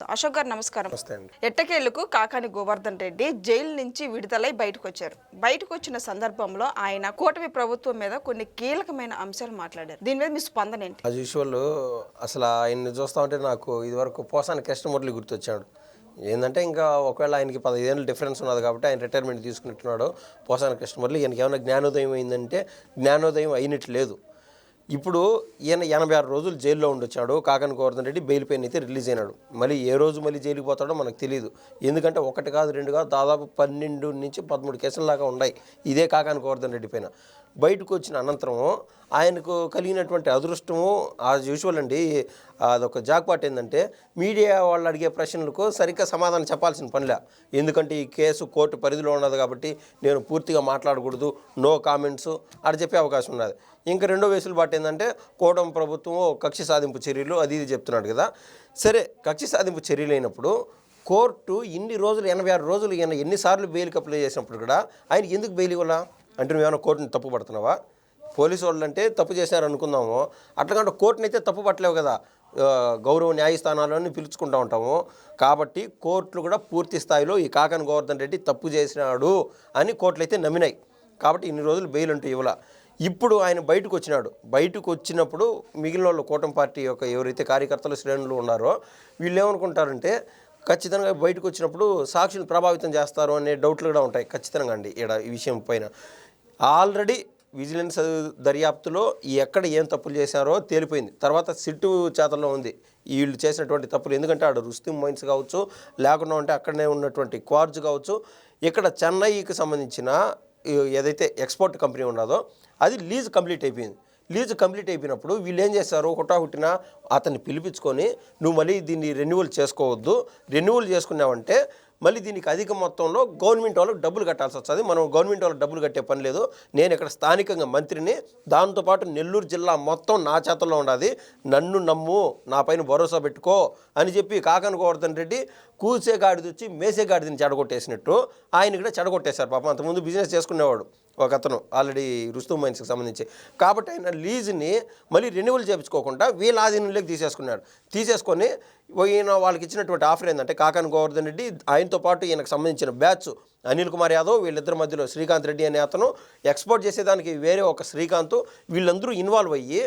అశోక్ గారు నమస్కారం. ఎట్టకేళ్ళకు కాకాని గోవర్ధన్ రెడ్డి జైలు నుంచి విడుదలై బయటకు వచ్చారు బయటకు వచ్చిన సందర్భంలో ఆయన కూటమి ప్రభుత్వం మీద కొన్ని కీలకమైన అంశాలు మాట్లాడారు. దీని మీద మీ స్పందన ఏంటి? యాజ్ యూజువల్ అసలు ఆయన్ని చూస్తా ఉంటే నాకు ఇదివరకు పోసాని కృష్ణమూర్తి గుర్తొచ్చాడు. ఏంటంటే ఇంకా ఒకవేళ ఆయనకి పదహైదేళ్ళు డిఫరెన్స్ ఉన్నది కాబట్టి ఆయన రిటైర్మెంట్ తీసుకున్నట్టున్నాడు పోసాని కృష్ణమూర్తి ఈయనకి ఏమైనా జ్ఞానోదయం అయిందంటే జ్ఞానోదయం అయినట్టు లేదు. ఇప్పుడు ఈయన ఎనభై ఆరు రోజులు జైల్లో ఉండొచ్చాడు. కాకని గోవర్ధన్ రెడ్డి బెయిల్ పైన అయితే రిలీజ్ అయినాడు. మళ్ళీ ఏ రోజు మళ్ళీ జైలుకి పోతాడో మనకు తెలియదు ఎందుకంటే ఒకటి కాదు రెండు కాదు దాదాపు పన్నెండు నుంచి పదమూడు కేసుల ఉన్నాయి ఇదే కాకాని గోవర్ధన్ రెడ్డి పైన. బయటకు వచ్చిన అనంతరం ఆయనకు కలిగినటువంటి అదృష్టము యాజ్ యూజువల్ అండి. అదొక జాక్పాట్ ఏంటంటే మీడియా వాళ్ళు అడిగే ప్రశ్నలకు సరిగ్గా సమాధానం చెప్పాల్సిన పనిలే. ఎందుకంటే ఈ కేసు కోర్టు పరిధిలో ఉన్నది కాబట్టి నేను పూర్తిగా మాట్లాడకూడదు. నో కామెంట్స్ అని చెప్పే అవకాశం ఉన్నది. ఇంకా రెండో వెసులుబాటు ఏంటంటే కోటం ప్రభుత్వం కక్ష సాధింపు చర్యలు అది ఇది చెప్తున్నాడు కదా. సరే కక్ష సాధింపు చర్యలు అయినప్పుడు కోర్టు ఇన్ని రోజులు ఎనభై ఆరు రోజులు ఈయన ఎన్నిసార్లు బెయిల్కి అప్లై చేసినప్పుడు కూడా ఆయన ఎందుకు బెయిల్ ఇవ్వాలా? అంటే నువ్వేమైనా కోర్టుని తప్పు పడుతున్నావా? పోలీసు వాళ్ళు అంటే తప్పు చేశారు అనుకుందాము. అట్లాగంటే కోర్టుని అయితే తప్పు పట్టలేవు కదా. గౌరవ న్యాయస్థానాలను పిలుచుకుంటూ ఉంటాము. కాబట్టి కోర్టులు కూడా పూర్తి స్థాయిలో ఈ కాకన్ గోవర్ధన్ రెడ్డి తప్పు చేసినాడు అని కోర్టులు అయితే నమ్మినాయి. కాబట్టి ఇన్ని రోజులు బెయిల్ అంటూ ఇవ్వాల? ఇప్పుడు ఆయన బయటకు వచ్చినాడు బయటకు వచ్చినప్పుడు మిగిలిన వాళ్ళు కూటమి పార్టీ యొక్క ఎవరైతే కార్యకర్తలు శ్రేణులు ఉన్నారో వీళ్ళు ఏమనుకుంటారంటే ఖచ్చితంగా బయటకు వచ్చినప్పుడు సాక్షులు ప్రభావితం చేస్తారు అనే డౌట్లు కూడా ఉంటాయి ఖచ్చితంగా అండి ఈడ ఈ విషయం పైన. ఆల్రెడీ విజిలెన్స్ దర్యాప్తులో ఎక్కడ ఏం తప్పులు చేశారో తేలిపోయింది. తర్వాత సిట్టు చేతల్లో ఉంది. వీళ్ళు చేసినటువంటి తప్పులు ఎందుకంటే ఆడు రుస్తిం మైన్స్ కావచ్చు లేకుండా ఉంటే అక్కడనే ఉన్నటువంటి క్వార్జ్ కావచ్చు. ఇక్కడ చెన్నైకి సంబంధించిన ఏదైతే ఎక్స్పోర్ట్ కంపెనీ ఉన్నదో అది లీజ్ కంప్లీట్ అయిపోయింది. లీజ్ కంప్లీట్ అయిపోయినప్పుడు వీళ్ళు ఏం చేస్తారు హుటాహుటిన అతన్ని పిలిపించుకొని నువ్వు మళ్ళీ దీన్ని రెన్యువల్ చేసుకోవద్దు. రెన్యువల్ చేసుకున్నావంటే మళ్ళీ దీనికి అధిక మొత్తంలో గవర్నమెంట్ వాళ్ళకి డబ్బులు కట్టాల్సి వస్తుంది. మనం గవర్నమెంట్ వాళ్ళకి డబ్బులు కట్టే పని లేదు. నేను ఇక్కడ స్థానికంగా మంత్రిని దాంతోపాటు నెల్లూరు జిల్లా మొత్తం నా చేతల్లో ఉండాలి నన్ను నమ్ము నా పైన భరోసా పెట్టుకో అని చెప్పి కాకన గోవర్ధన్ రెడ్డి కూసే గాడిది వచ్చి మేసే గాడిదని చెడగొట్టేసినట్టు. ఆయన కూడా చెడగొట్టేశారు పాపం. అంతకుముందు బిజినెస్ చేసుకునేవాడు. ఒక అతను ఆల్రెడీ రుస్తు మైన్స్కి సంబంధించి. కాబట్టి ఆయన లీజ్ని మళ్ళీ రెన్యువల్ చేయించుకోకుండా వీళ్ళ ఆధీనంలోకి తీసేసుకున్నాడు. తీసేసుకొని ఈయన వాళ్ళకి ఇచ్చినటువంటి ఆఫర్ ఏంటంటే కాకాని గోవర్ధన్ రెడ్డి ఆయనతో పాటు ఈయనకు సంబంధించిన బ్యాచ్ అనిల్ కుమార్ యాదవ్ వీళ్ళిద్దరి మధ్యలో శ్రీకాంత్ రెడ్డి అనే అతను ఎక్స్పోర్ట్ చేసేదానికి వేరే ఒక శ్రీకాంత్ వీళ్ళందరూ ఇన్వాల్వ్ అయ్యి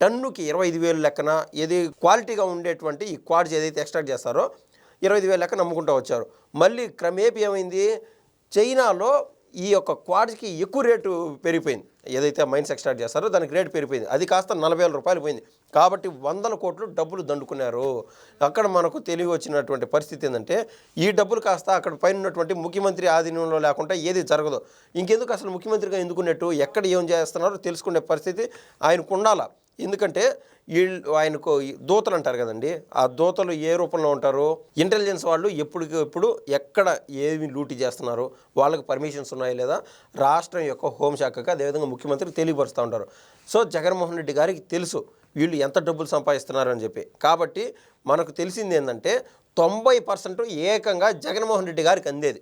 టన్నుకి ఇరవై ఐదు వేలు లెక్కన ఏది క్వాలిటీగా ఉండేటువంటి ఈ క్వాడ్స్ ఏదైతే ఎక్స్ట్రాక్ట్ చేస్తారో ఇరవై ఐదు వేలు లెక్కన నమ్ముకుంటూ వచ్చారు. మళ్ళీ క్రమేపీ ఏమైంది? చైనాలో ఈ యొక్క క్వాడ్స్కి ఎక్కువ రేటు పెరిగిపోయింది. ఏదైతే మైన్స్ ఎక్స్ట్రాక్ట్ చేస్తారో దానికి రేటు పెరిగిపోయింది. అది కాస్త నలభై వేల రూపాయలు పోయింది. కాబట్టి వందల కోట్లు డబ్బులు దండుకున్నారు. అక్కడ మనకు తెలివి వచ్చినటువంటి పరిస్థితి ఏంటంటే ఈ డబ్బులు కాస్త అక్కడ పైన ఉన్నటువంటి ముఖ్యమంత్రి ఆధీనంలో లేకుండా ఏది జరగదు. ఇంకెందుకు అసలు ముఖ్యమంత్రిగా ఎందుకున్నట్టు ఎక్కడ ఏం చేస్తున్నారో తెలుసుకునే పరిస్థితి ఆయనకు ఉండాలా. ఎందుకంటే వీళ్ళు ఆయనకు ఈ దూతలు అంటారు కదండి ఆ దూతలు ఏ రూపంలో ఉంటారు? ఇంటెలిజెన్స్ వాళ్ళు ఎప్పటికి ఎప్పుడు ఎక్కడ ఏమి లూటీ చేస్తున్నారు? వాళ్ళకి పర్మిషన్స్ ఉన్నాయా లేదా? రాష్ట్రం యొక్క హోంశాఖకి అదేవిధంగా ముఖ్యమంత్రికి తెలియపరుస్తూ ఉంటారు. సో జగన్మోహన్ రెడ్డి గారికి తెలుసు వీళ్ళు ఎంత డబ్బులు సంపాదిస్తున్నారు అని చెప్పి. కాబట్టి మనకు తెలిసింది ఏంటంటే తొంభై పర్సెంట్ ఏకంగా జగన్మోహన్ రెడ్డి గారికి అందేది.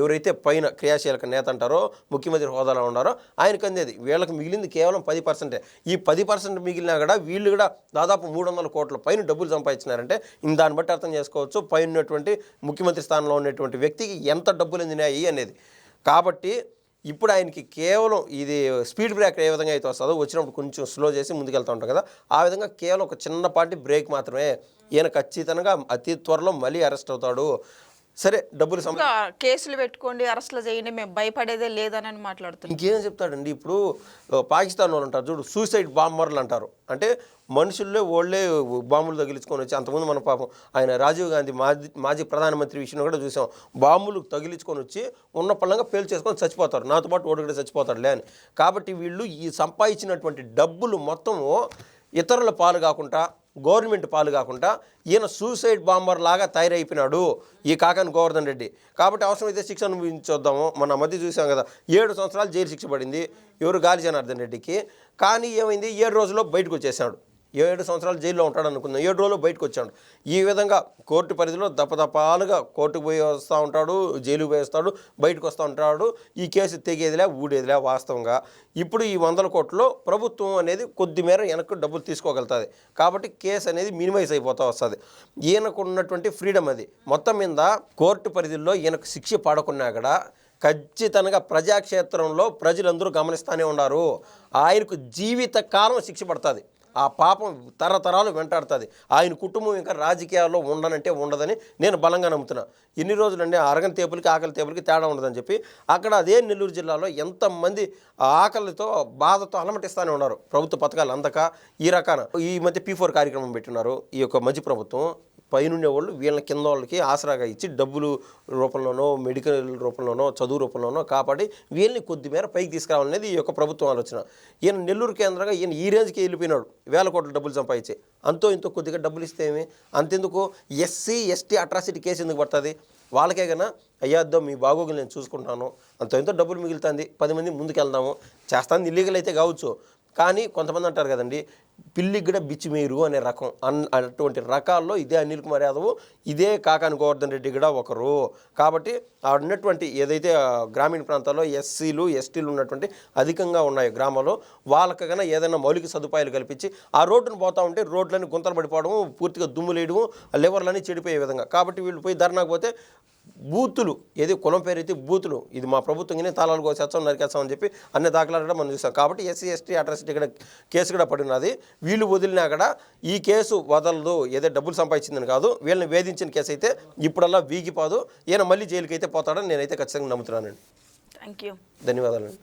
ఎవరైతే పైన క్రియాశీలక నేత అంటారో ముఖ్యమంత్రి హోదాలో ఉన్నారో ఆయనకు అందేది. వీళ్ళకి మిగిలింది కేవలం పది పర్సెంటే. ఈ పది పర్సెంట్ మిగిలినా కూడా వీళ్ళు కూడా దాదాపు మూడు వందల కోట్ల పైన డబ్బులు సంపాదించినారంటే దాన్ని బట్టి అర్థం చేసుకోవచ్చు. పైన ఉన్నటువంటి ముఖ్యమంత్రి స్థానంలో ఉన్నటువంటి వ్యక్తికి ఎంత డబ్బులు అందినాయి అనేది. కాబట్టి ఇప్పుడు ఆయనకి కేవలం ఇది స్పీడ్ బ్రేక్ ఏ విధంగా అయితే వస్తుందో వచ్చినప్పుడు కొంచెం స్లో చేసి ముందుకెళ్తూ ఉంటాం కదా ఆ విధంగా కేవలం ఒక చిన్నపాటి బ్రేక్ మాత్రమే. ఈయన ఖచ్చితంగా అతి త్వరలో మళ్ళీ అరెస్ట్ అవుతాడు. సరే డబ్బులు సం ఇంకా కేసులు పెట్టుకోండి అరెస్టులు చేయండి మేము భయపడేదే లేదని అని మాట్లాడుతున్నాం. ఇంకేం చెప్తాడండి? ఇప్పుడు పాకిస్తాన్ వాళ్ళు అంటారు చూడు సూసైడ్ బాంబర్లు అంటారు. అంటే మనుషుల్లే ఓళ్ళే బాంబులు తగిలించుకొని వచ్చి అంతకుముందు మన పాపం ఆయన రాజీవ్ గాంధీ మాజీ మాజీ ప్రధానమంత్రి విషయంలో కూడా చూసాం. బాంబులు తగిలించుకొని వచ్చి ఉన్న పళ్ళంగా పేల్చేసుకొని చచ్చిపోతారు. నాతో పాటు ఓడి కూడా చచ్చిపోతాడులే అని. కాబట్టి వీళ్ళు ఈ సంపాదించినటువంటి డబ్బులు మొత్తము ఇతరుల పాలు కాకుండా గవర్నమెంట్ పాలు కాకుండా ఈయన సూసైడ్ బాంబర్ లాగా తయారైపోయినాడు ఈ కాకాని గోవర్ధన్ రెడ్డి. కాబట్టి అవసరమైతే శిక్ష అనుభవించొద్దాము. మన మధ్య చూసాం కదా ఏడు సంవత్సరాలు జైలు శిక్ష పడింది ఎవరు? గాలి జనార్దన్ రెడ్డికి. కానీ ఏమైంది? ఏడు రోజుల్లో బయటకు వచ్చేసాడు. ఏడు సంవత్సరాలు జైల్లో ఉంటాడు అనుకుందాం. ఏడు రోజులు బయటకు వచ్చాడు. ఈ విధంగా కోర్టు పరిధిలో దపదపాలుగా కోర్టుకు పోయి వస్తూ ఉంటాడు జైలుకు పోయి వస్తాడు బయటకు వస్తూ ఉంటాడు. ఈ కేసు తెగేదిలే ఊడేదిలే వాస్తవంగా. ఇప్పుడు ఈ వందల కోట్లలో ప్రభుత్వం అనేది కొద్ది మేర వెనక్కి డబ్బులు తీసుకోగలుగుతుంది. కాబట్టి కేసు అనేది మినిమైజ్ అయిపోతూ వస్తుంది. ఈయనకు ఉన్నటువంటి ఫ్రీడమ్ అది. మొత్తం మీద కోర్టు పరిధిలో ఈయనకు శిక్ష పడకున్నా కూడా ఖచ్చితంగా ప్రజాక్షేత్రంలో ప్రజలందరూ గమనిస్తూనే ఉన్నారు. ఆయనకు జీవిత కాలం శిక్ష పడుతుంది. ఆ పాపం తరతరాలు వెంటాడుతుంది. ఆయన కుటుంబం ఇంకా రాజకీయాల్లో ఉండనంటే ఉండదని నేను బలంగా నమ్ముతున్నా. ఎన్ని రోజులండి అరగని తేపులకి ఆకలి తేపులకి తేడా ఉండదని చెప్పి అక్కడ అదే నెల్లూరు జిల్లాలో ఎంతమంది ఆకలితో బాధతో అలమటిస్తూనే ఉన్నారు. ప్రభుత్వ పథకాలు అందక ఈ రకాన ఈ మధ్య పీ ఫోర్ కార్యక్రమం పెట్టినారు ఈ యొక్క మంచి ప్రభుత్వం పైనుండే వాళ్ళు వీళ్ళ కింద వాళ్ళకి ఆసరాగా ఇచ్చి డబ్బులు రూపంలోనో మెడికల్ రూపంలోనో చదువు రూపంలోనో కాపాడి వీళ్ళని కొద్ది మేర పైకి తీసుకురావాలనేది ఈ యొక్క ప్రభుత్వం ఆలోచన. ఈయన నెల్లూరు కేంద్రంగా ఈయన ఈ రేంజ్కి వెళ్ళిపోయినాడు. వేల కోట్ల డబ్బులు సంపాదించి. అంతో ఇంతో కొద్దిగా డబ్బులు ఇస్తే ఏమి? అంతెందుకు? ఎస్సీ ఎస్టీ అట్రాసిటీ కేసు ఎందుకు పడుతుంది? వాళ్ళకే కన్నా అయ్యాద్దో మీ బాగోగులు నేను చూసుకుంటాను. అంత ఎంతో డబ్బులు మిగులుతుంది. పది మంది ముందుకు వెళ్దాము చేస్తాను ఇల్లీగల్ అయితే కావచ్చు. కానీ కొంతమంది అంటారు కదండి పిల్లికి కూడా బిచ్చి మీరు అనే రకం. అన్ అటువంటి రకాల్లో ఇదే అనిల్ కుమార్ యాదవ్ ఇదే కాకాని గోవర్ధన్ రెడ్డి కూడా ఒకరు. కాబట్టి ఉన్నటువంటి ఏదైతే గ్రామీణ ప్రాంతాల్లో ఎస్సీలు ఎస్టీలు ఉన్నటువంటి అధికంగా ఉన్నాయి గ్రామాల్లో వాళ్ళకి కన్నా ఏదైనా మౌలిక సదుపాయాలు కల్పించి ఆ రోడ్డును పోతా ఉంటే రోడ్లన్నీ గుంతలు పడిపోవడం పూర్తిగా దుమ్ము లేయడం లివర్లన్నీ చెడిపోయే విధంగా. కాబట్టి వీళ్ళు పోయి ధర్నాకు పోతే బూతులు ఏది కులం పేరు అయితే బూతులు. ఇది మా ప్రభుత్వంగానే తాళాలు కోసేస్తాం నరికేస్తాం అని చెప్పి అన్ని దాఖలాలు కూడా మనం చూస్తాం కాబట్టి ఎస్సీ ఎస్టీ అట్రాసిటీ కూడా కేసు కూడా పడినది వీళ్ళు వదిలినా కూడా ఈ కేసు వదలదు ఏదో డబ్బులు సంపాదించిందని కాదు. వీళ్ళని వేధించిన కేసు అయితే ఇప్పుడల్లా వీగిపోదు. ఈయన మళ్ళీ జైలుకి అయితే పోతాడని నేనైతే ఖచ్చితంగా నమ్ముతున్నానండి. థ్యాంక్ యూ ధన్యవాదాలండి.